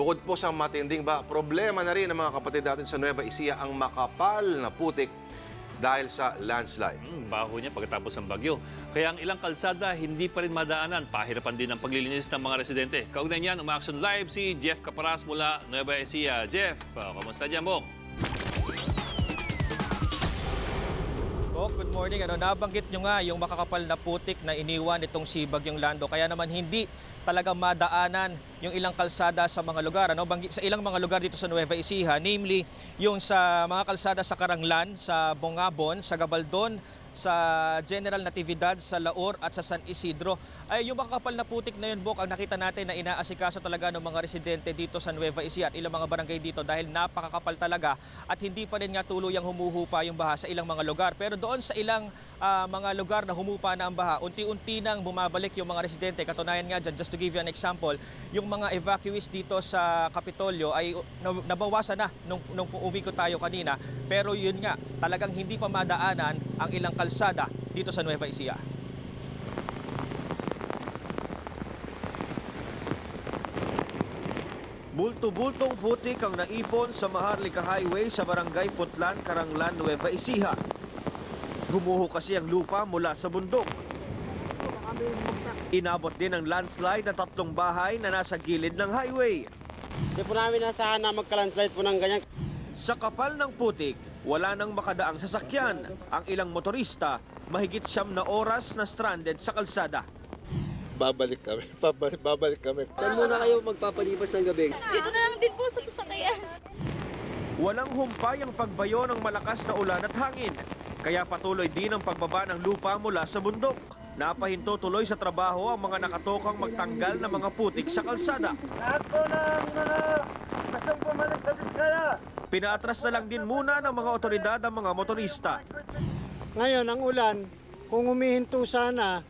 Bukod po sa matinding ba, problema na rin ng mga kapatid natin sa Nueva Ecija ang makapal na putik dahil sa landslide. Hmm, baho niya pagkatapos ng bagyo. Kaya ang ilang kalsada hindi pa rin madaanan. Pahirapan din ang paglilinis ng mga residente. Kaugnay niyan, umaaction live si Jeff Caparas mula Nueva Ecija. Jeff, uh, kamusta dyan, Bok? Bok, good morning. Ano, nabanggit nyo nga yung makakapal na putik na iniwan itong si Bagyong Lando. Kaya naman hindi talaga madaanan yung ilang kalsada sa mga lugar. Ano? Banggi- sa ilang mga lugar dito sa Nueva Ecija, namely yung sa mga kalsada sa Karanglan, sa Bongabon, sa Gabaldon, sa General Natividad, sa Laor at sa San Isidro. Ay yung makakapal na putik na yun, Bok, ang nakita natin na inaasikaso talaga ng mga residente dito sa Nueva Ecija at ilang mga barangay dito dahil napakakapal talaga at hindi pa rin nga tuluyang humuhupa yung baha sa ilang mga lugar. Pero doon sa ilang ah, mga lugar na humupa na ang baha, unti-unti nang bumabalik yung mga residente. Katunayan nga dyan, just to give you an example, yung mga evacuees dito sa Kapitolyo ay na- nabawasan na nung, nung umikot tayo kanina. Pero yun nga, talagang hindi pa madaanan ang ilang kalsada dito sa Nueva Ecija. Bulto-bultong putik ang naipon sa Maharlika Highway sa Barangay Putlan, Karanglan, Nueva Ecija. Gumuho kasi ang lupa mula sa bundok. Inabot din ang landslide na tatlong bahay na nasa gilid ng highway. Hindi po namin nasahan na magka-landslide po ng ganyan. Sa kapal ng putik, wala nang makadaang sasakyan. Ang ilang motorista, mahigit siyam na oras na stranded sa kalsada. babalik kami. Babalik, babalik kami. Saan muna kayo magpapalipas ng gabi? Dito na lang din po sa sasakyan. Walang humpay ang pagbayo ng malakas na ulan at hangin. Kaya patuloy din ang pagbaba ng lupa mula sa bundok. Napahinto tuloy sa trabaho ang mga nakatokang magtanggal ng mga putik sa kalsada. Pinaatras na lang din muna ng mga otoridad ang mga motorista. Ngayon, ang ulan, kung humihinto sana,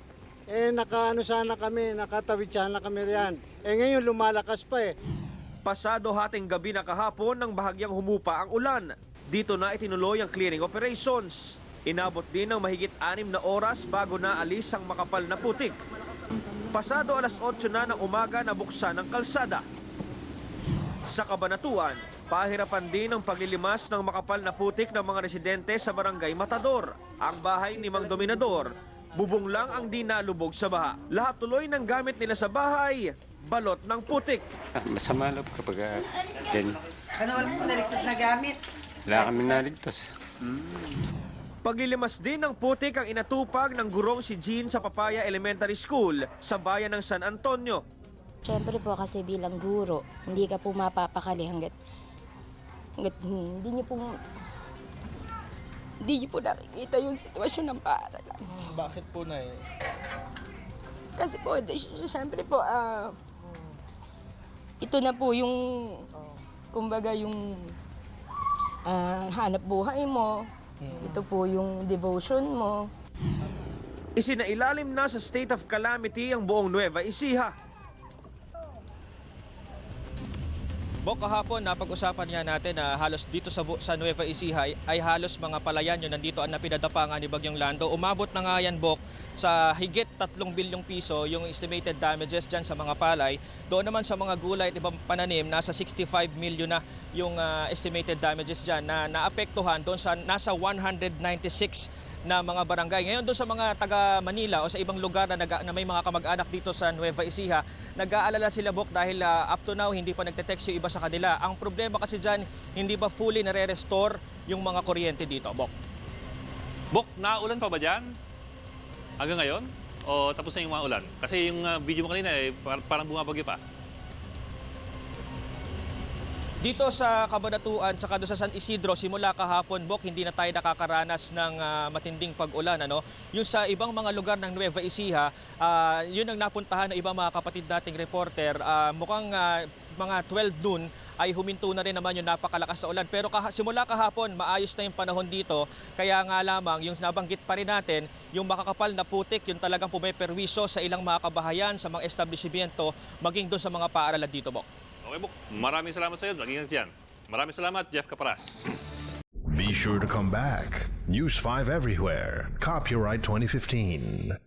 eh nakaano sana kami, nakatawid sana kami riyan. Eh ngayon, lumalakas pa eh. Pasado hating gabi na kahapon nang bahagyang humupa ang ulan. Dito na itinuloy ang clearing operations. Inabot din ng mahigit anim na oras bago naalis ang makapal na putik. Pasado alas 8 na ng umaga na buksan ang kalsada. Sa Kabanatuan, pahirapan din ang paglilimas ng makapal na putik ng mga residente sa barangay Matador. Ang bahay ni Mang Dominador, bubong lang ang di nalubog sa baha. Lahat tuloy ng gamit nila sa bahay, balot ng putik. Ah, Masama loob kapag uh, yan, Ano wala po naligtas na gamit? wala kami naligtas. Paglilimas din ng putik ang inatupag ng gurong si Jean sa Papaya Elementary School sa bayan ng San Antonio. Siyempre po kasi bilang guro, hindi ka po mapapakali hanggat, hanggat hindi niyo po hindi niyo po nakikita yung sitwasyon ng paaralan. Bakit po na eh? Kasi po, siyempre po, ah, ito na po yung, kumbaga yung ah, hanap buhay mo. Ito po yung devotion mo. Isinailalim na sa state of calamity ang buong Nueva Ecija. Bok, kahapon napag-usapan nga natin na halos dito sa, sa Nueva Ecija ay, halos mga palayan yun nandito ang napinadapa nga ni Bagyong Lando. Umabot na nga yan, Bok, sa higit 3 bilyong piso yung estimated damages dyan sa mga palay. Doon naman sa mga gulay at ibang pananim, nasa 65 million na yung ah, estimated damages dyan na naapektuhan doon sa nasa 196 na mga barangay. Ngayon doon sa mga taga Manila o sa ibang lugar na, nag- na may mga kamag-anak dito sa Nueva Ecija, nag-aalala sila Bok dahil ah, up to now hindi pa nagte-text yung iba sa kanila. Ang problema kasi dyan, hindi pa fully nare-restore yung mga kuryente dito, Bok. Bok, naulan pa ba dyan? Hanggang ngayon? O tapos na yung mga ulan? Kasi yung uh, video mo kanina, eh, par- parang bumabagyo pa. Dito sa Kabanatuan, tsaka doon sa San Isidro, simula kahapon, Bok, hindi na tayo nakakaranas ng ah, matinding pag-ulan. Ano? Yung sa ibang mga lugar ng Nueva Ecija, ah, yun ang napuntahan ng ibang mga kapatid nating reporter. Ah, mukhang ah, mga 12 noon ay huminto na rin naman yung napakalakas na ulan. Pero kaha- simula kahapon, maayos na yung panahon dito. Kaya nga lamang, yung nabanggit pa rin natin, yung makakapal na putik, yung talagang pumeperwiso sa ilang mga kabahayan, sa mga establishmento, maging doon sa mga paaralan dito, Bok. Okay, Bok. Maraming salamat sa iyo. Lagi dyan. Maraming salamat, Jeff Caparas. Be sure to come back. News 5 everywhere. Copyright 2015.